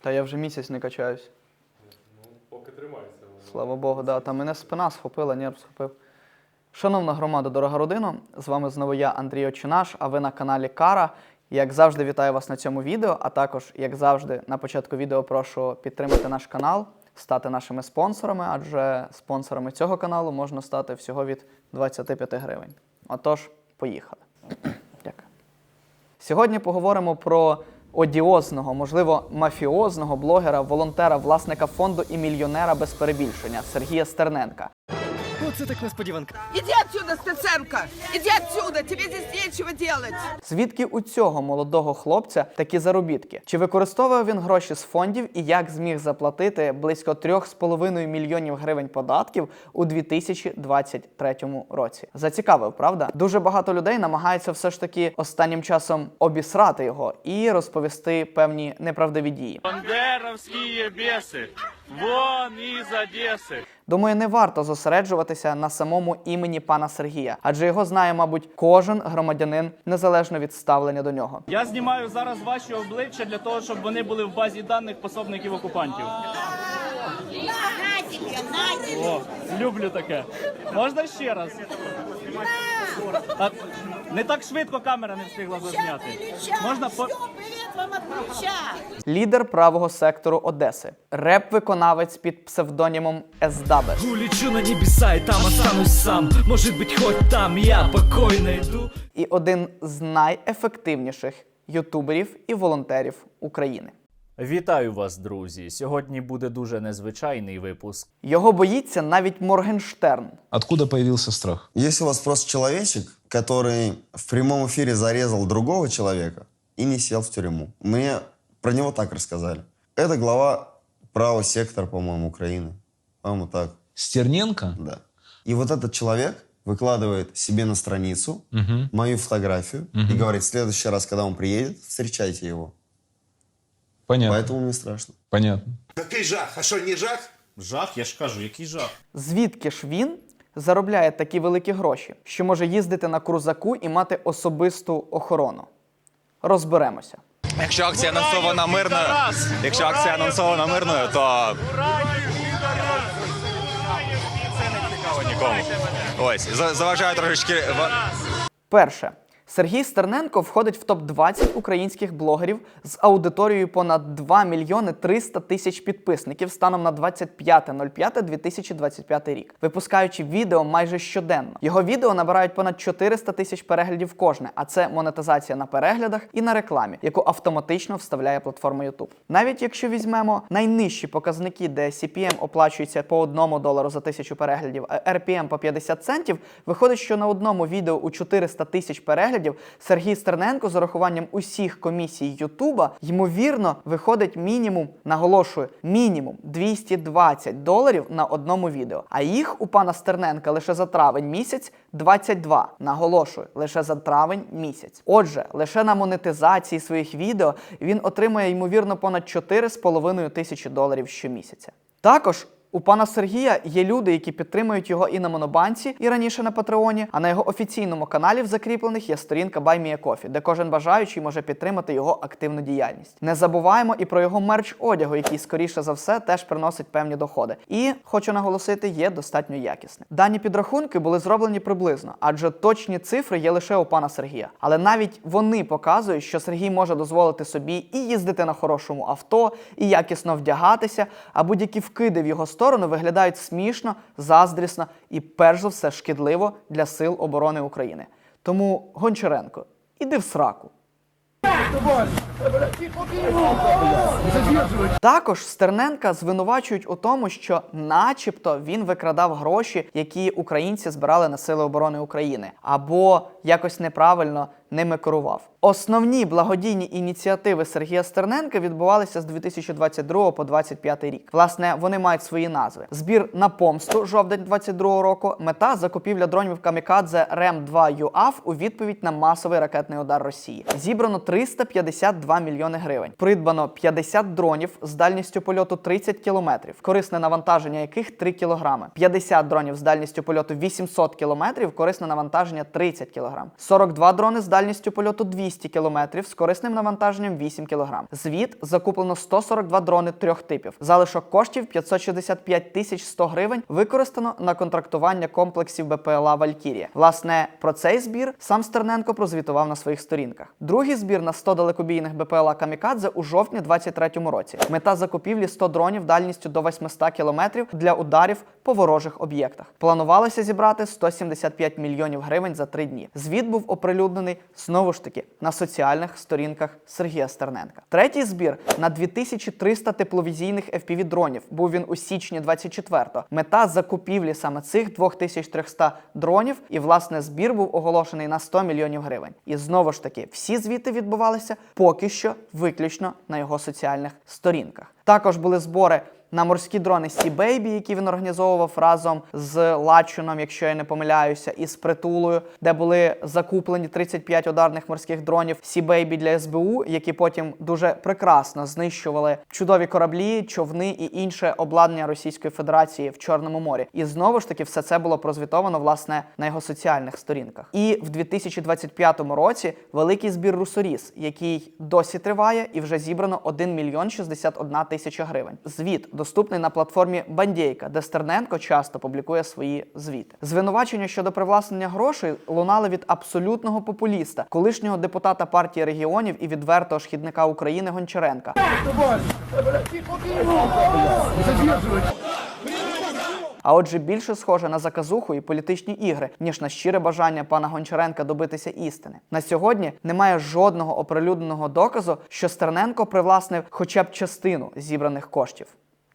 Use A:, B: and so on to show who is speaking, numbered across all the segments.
A: Та я вже місяць не качаюсь.
B: Ну, поки тримається.
A: Слава Богу, да. Та мене спина схопила, нерв схопив. Шановна громада, дорога родина, з вами знову я, Андрій Очинаш, а ви на каналі Кара. Як завжди, вітаю вас на цьому відео, а також, як завжди, на початку відео прошу підтримати наш канал, стати нашими спонсорами, адже спонсорами цього каналу можна стати всього від 25 гривень. Отож, поїхали. Дякую. Сьогодні поговоримо про одіозного, можливо, мафіозного блогера, волонтера, власника фонду і мільйонера без перебільшення Сергія Стерненка.
C: Оце так несподіванка.
D: Иди отсюда, Стеценко! Иди отсюда! Тебе здесь нечего делать!
A: Звідки у цього молодого хлопця такі заробітки? Чи використовує він гроші з фондів і як зміг заплатити близько 3,5 мільйонів гривень податків у 2023 році? Зацікавив, правда? Дуже багато людей намагаються все ж таки останнім часом обісрати його і розповісти певні неправдиві дії.
E: Бандеровские бесы! Вон из Одессы!
A: Думаю, не варто зосереджуватися на самому імені пана Сергія, адже його знає, мабуть, кожен громадянин незалежно від ставлення до нього.
E: Я знімаю зараз ваші обличчя для того, щоб вони були в базі даних пособників окупантів. О, люблю таке. Можна ще раз? А, не так швидко камера не встигла зазняти. Можна по...
D: привет вам от плеча!
A: Лідер правого сектору Одеси, реп-виконавець під псевдонімом Ездабе.
C: Улечу на небеса и там останусь сам. Может быть, хоть там я покойно иду.
A: і один з найефективніших ютуберів і волонтерів України.
F: Вітаю вас, друзі! Сьогодні буде дуже незвичайний випуск.
A: Його боїться навіть Моргенштерн.
G: Откуда появился страх?
H: Если у вас просто человечек, который в прямом эфире зарезал другого человека и не сел в тюрьму. Мне про него так рассказали. Это глава правого сектора, по-моему, Украины. По-моему, так,
G: Стерненко?
H: да. И вот этот человек выкладывает себе на страницу
G: Мгм.
H: мою фотографию и говорит, в следующий раз, когда он приедет, встречайте его.
G: Понятно.
H: Поэтому мне страшно.
G: Понятно.
I: Який жах? А що, не жах?
F: Жах, я ж кажу, який жах.
A: Звідки ж він заробляє такі великі гроші, що може їздити на крузаку і мати особисту охорону? Розберемося.
J: Якщо акція анонсована мирною, якщо акція анонсована мирною, то це не цікаво нікому. Ось за- заважаю трошечки.
A: Перше. Сергій Стерненко входить в топ-20 українських блогерів з аудиторією понад 2 мільйони 300 тисяч підписників станом на 25.05.2025 рік, випускаючи відео майже щоденно. Його відео набирають понад 400 тисяч переглядів кожне, а це монетизація на переглядах і на рекламі, яку автоматично вставляє платформа YouTube. Навіть якщо візьмемо найнижчі показники, де CPM оплачується по 1 долару за тисячу переглядів, а RPM по 50 центів, виходить, що на одному відео у 400 тисяч переглядів Сергій Стерненко з урахуванням усіх комісій Ютуба ймовірно виходить мінімум, наголошую, мінімум 220 доларів на одному відео. А їх у пана Стерненка лише за травень місяць 22. Наголошую, лише за травень місяць. Отже, лише на монетизації своїх відео він отримує ймовірно понад 4,5 тисячі доларів щомісяця. Також у пана Сергія є люди, які підтримують його і на Монобанці, і раніше на Патреоні. А на його офіційному каналі в закріплених є сторінка BuyMeACoffee, де кожен бажаючий може підтримати його активну діяльність. Не забуваємо і про його мерч одягу, який скоріше за все теж приносить певні доходи. І хочу наголосити, є достатньо якісним. Дані підрахунки були зроблені приблизно, адже точні цифри є лише у пана Сергія. Але навіть вони показують, що Сергій може дозволити собі і їздити на хорошому авто, і якісно вдягатися, а будь-які вкиди в його сторону виглядають смішно, заздрісно і перш за все шкідливо для сил оборони України. Тому Гончаренко, іди в сраку. Також Стерненка звинувачують у тому, що, начебто, він викрадав гроші, які українці збирали на Сили оборони України, або якось неправильно ними керував. Основні благодійні ініціативи Сергія Стерненка відбувалися з 2022 по 2025 рік. Власне, вони мають свої назви: збір на помсту жовтень 2022 року, мета закупівля дронів Камікадзе Рем 2 ЮАФ у відповідь на масовий ракетний удар Росії. Зібрано 352 мільйони гривень. Придбано 50 дронів з дальністю польоту 30 кілометрів, корисне навантаження яких 3 кілограми. 50 дронів з дальністю польоту 800 кілометрів, корисне навантаження 30 кілограм. 42 дрони з дальністю дальністю польоту 200 км з корисним навантаженням 8 кг. Звіт закуплено 142 дрони трьох типів. Залишок коштів 565 тисяч 100 гривень використано на контрактування комплексів БПЛА Валькірія. Власне, про цей збір сам Стерненко прозвітував на своїх сторінках. Другий збір на 100 далекобійних БПЛА Камікадзе у жовтні 23-му році. Мета закупівлі 100 дронів дальністю до 800 км для ударів по ворожих об'єктах. Планувалося зібрати 175 мільйонів гривень за три дні. Звіт був оприлюднений знову ж таки на соціальних сторінках Сергія Стерненка. Третій збір на 2300 тепловізійних FPV дронів. Був він у січні 24-го. Мета закупівлі саме цих 2300 дронів, і власне збір був оголошений на 100 мільйонів гривень. І знову ж таки, всі звіти відбувалися поки що виключно на його соціальних сторінках. Також були збори на морські дрони Сі Бейбі, які він організовував разом з Лачуном, якщо я не помиляюся, і з притулою, де були закуплені 35 ударних морських дронів Сі Бейбі для СБУ, які потім дуже прекрасно знищували чудові кораблі, човни і інше обладнання Російської Федерації в Чорному морі. І знову ж таки, все це було прозвітовано власне на його соціальних сторінках. І в 2025 році великий збір Русоріс, який досі триває, і вже зібрано 1 мільйон 61 тисяча гривень. Звіт доступний на платформі Бандейка, де Стерненко часто публікує свої звіти. Звинувачення щодо привласнення грошей лунали від абсолютного популіста, колишнього депутата партії регіонів і відвертого шхідника України Гончаренка. А отже, більше схоже на заказуху і політичні ігри, ніж на щире бажання пана Гончаренка добитися істини. На сьогодні немає жодного оприлюдненого доказу, що Стерненко привласнив хоча б частину зібраних коштів.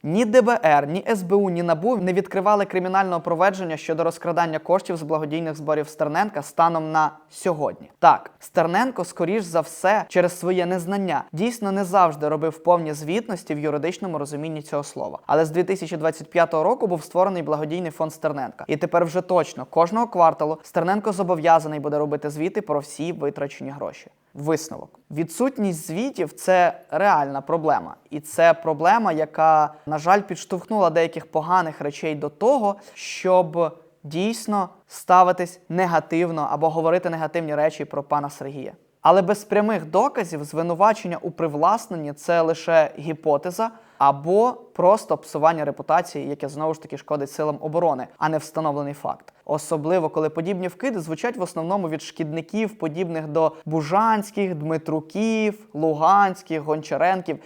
A: Ні ДБР, ні СБУ, ні НАБУ не відкривали кримінального провадження щодо розкрадання коштів з благодійних зборів Стерненка станом на сьогодні. Так, Стерненко, скоріш за все, через своє незнання дійсно не завжди робив повні звітності в юридичному розумінні цього слова. Але з 2025 року був створений благодійний фонд Стерненка. І тепер вже точно кожного кварталу Стерненко зобов'язаний буде робити звіти про всі витрачені гроші. Висновок: відсутність звітів це реальна проблема, і це проблема, яка, на жаль, підштовхнула деяких поганих речей до того, щоб дійсно ставитись негативно або говорити негативні речі про пана Сергія. Але без прямих доказів звинувачення у привласненні це лише гіпотеза або просто псування репутації, яке знову ж таки шкодить силам оборони, а не встановлений факт. Особливо коли подібні вкиди звучать в основному від шкідників, подібних до Бужанських, Дмитруків, Луганських, Гончаренків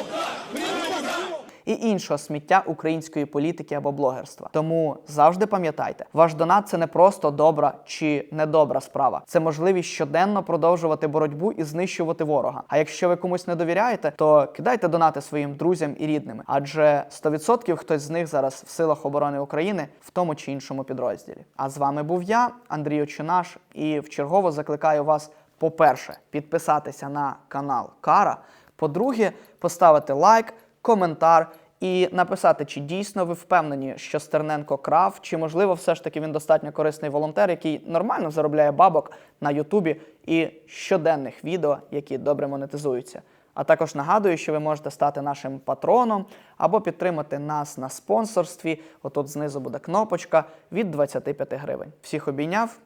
A: і іншого сміття української політики або блогерства. Тому завжди пам'ятайте, ваш донат це не просто добра чи недобра справа. Це можливість щоденно продовжувати боротьбу і знищувати ворога. А якщо ви комусь не довіряєте, то кидайте донати своїм друзям і рідним, адже 100% хтось з них зараз в силах оборони України в тому чи іншому підрозділі. А з вами був я, Андрій Очинаш, і вчергово закликаю вас, по-перше, підписатися на канал Кара. По-друге, поставити лайк, коментар і написати, чи дійсно ви впевнені, що Стерненко крав, чи можливо все ж таки він достатньо корисний волонтер, який нормально заробляє бабок на Ютубі і щоденних відео, які добре монетизуються. А також нагадую, що ви можете стати нашим патроном або підтримати нас на спонсорстві. Отут знизу буде кнопочка від 25 гривень. Всіх обійняв.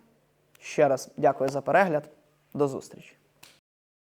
A: Ще раз дякую за перегляд. До зустрічі.